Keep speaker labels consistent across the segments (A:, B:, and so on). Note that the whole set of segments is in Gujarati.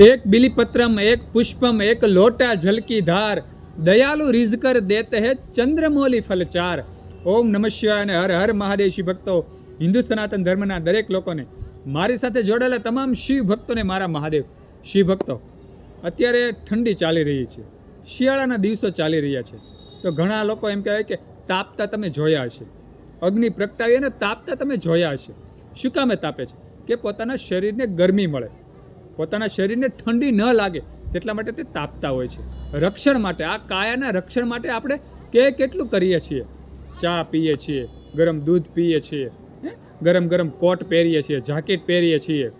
A: એક બિલીપત્રમ, એક પુષ્પમ, એક લોટા ઝલકી ધાર, દયાલુ રીઝકર દેત હે ચંદ્રમૌલી ફલચાર. ઓમ નમઃ શિવાય અને હર હર મહાદેવ શિવ ભક્તો, હિન્દુ સનાતન ધર્મના દરેક લોકોને, મારી સાથે જોડાયેલા તમામ શિવ ભક્તોને મારા મહાદેવ. શિવ ભક્તો, અત્યારે ઠંડી ચાલી રહી છે. શિયાળાના દિવસો ચાલી રહ્યા છે. તો ઘણા લોકો એમ કહેવાય કે તાપતા તમે જોયા હશે. અગ્નિ પ્રગટાવી અને તાપતા તમે જોયા હશે. શું કામે તાપે છે? કે પોતાના શરીરને ગરમી મળે. પોતાના શરીરને ઠંડી ન લાગે તેટલા માટે તે તાપતા હોય છે. રક્ષણ માટે, આ કાયાના રક્ષણ માટે આપણે કે કેટલું કરીએ છીએ? ચા પીએ છીએ, ગરમ દૂધ પીએ છીએ? ગરમ ગરમ કોટ પહેરીએ છીએ, જાકેટ પહેરીએ છીએ,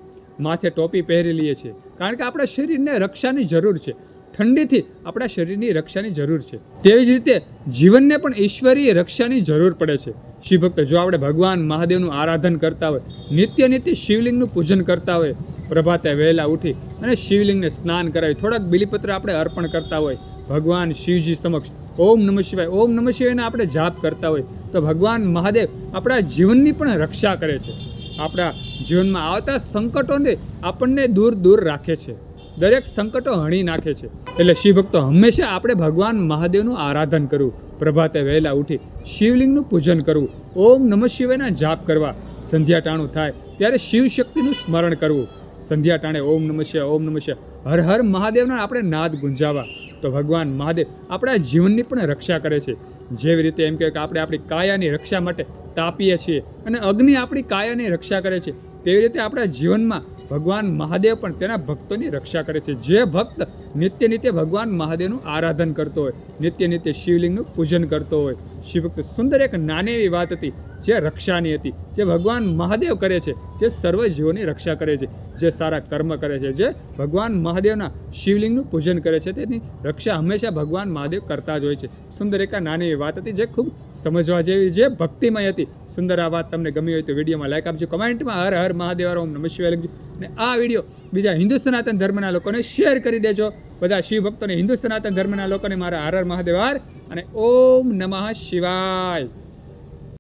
A: માથે ટોપી પહેરી લઈએ છીએ. કારણ કે આપણા શરીરને રક્ષાની જરૂર છે. ઠંડીથી આપણા શરીરની રક્ષાની જરૂર છે. તેવી જ રીતે જીવનને પણ ઈશ્વરીય રક્ષાની જરૂર પડે છે. શિવ ભક્ત જો આપણે ભગવાન મહાદેવનું આરાધન કરતા હોય, નિત્ય નિત્ય શિવલિંગનું પૂજન કરતા હોય પ્રભાતે વહેલા ઉઠી અને શિવલિંગને સ્નાન કરાવી થોડાક બિલીપત્ર આપણે અર્પણ કરતા હોય. ભગવાન શિવજી સમક્ષ ઓમ નમઃ શિવાય, ઓમ નમઃ શિવાયને આપણે જાપ કરતા હોય. તો ભગવાન મહાદેવ આપણા જીવનની પણ રક્ષા કરે છે. આપણા જીવનમાં આવતા સંકટોને આપણને દૂર દૂર રાખે છે. દરેક સંકટો હણી નાખે છે. એટલે શિવ ભક્તો હંમેશા આપણે ભગવાન મહાદેવનું આરાધન કરવું. પ્રભાતે વહેલા ઉઠી શિવલિંગનું પૂજન કરવું. ઓમ નમઃ શિવાયના જાપ કરવા. સંધ્યા ટાણું થાય ત્યારે શિવ શક્તિનું સ્મરણ કરવું. સંધ્યા ટાણે, ઓમ નમઃ ઓમ નમઃ હર હર મહાદેવના આપણે નાદ ગુંજાવા. તો ભગવાન મહાદેવ આપણા જીવનની પણ રક્ષા કરે છે. જેવી રીતે એમ કે આપણે આપણી કાયાની રક્ષા માટે તાપીએ છીએ અને અગ્નિ આપણી કાયાની રક્ષા કરે છે. તેવી રીતે આપણા જીવનમાં ભગવાન મહાદેવ પણ તેના ભક્તોની રક્ષા કરે છે. જે ભક્ત નિત્ય નિત્ય ભગવાન મહાદેવનું આરાધન કરતો હોય, નિત્ય નિત્ય શિવલિંગનું પૂજન કરતો હોય, શિવભક્ત સુંદર એક નાની એવી વાત હતી, જે રક્ષાની હતી, જે ભગવાન મહાદેવ કરે છે, જે સર્વ જીવોની રક્ષા કરે છે, જે સારા કર્મ કરે છે, જે ભગવાન મહાદેવના શિવલિંગનું પૂજન કરે છે, તેની રક્ષા હંમેશા ભગવાન મહાદેવ કરતા જ હોય છે. સુંદર એક નાની એવી વાત હતી જે ખૂબ સમજવા જેવી જે ભક્તિમય હતી. સુંદર આ વાત તમને ગમી હોય તો વિડીયોમાં લાઈક આપજો, કમેન્ટમાં હર હર મહાદેવ ઓમ નમઃ શિવાય લખજો. અને આ વીડિયો બીજા હિન્દુ સનાતન ધર્મના લોકોને શેર કરી દેજો. બધા શિવ ભક્તોને હિન્દુ સનાતન ધર્મના લોકોને મારા હર હર મહાદેવ હર અને ઓમ નમઃ શિવાય.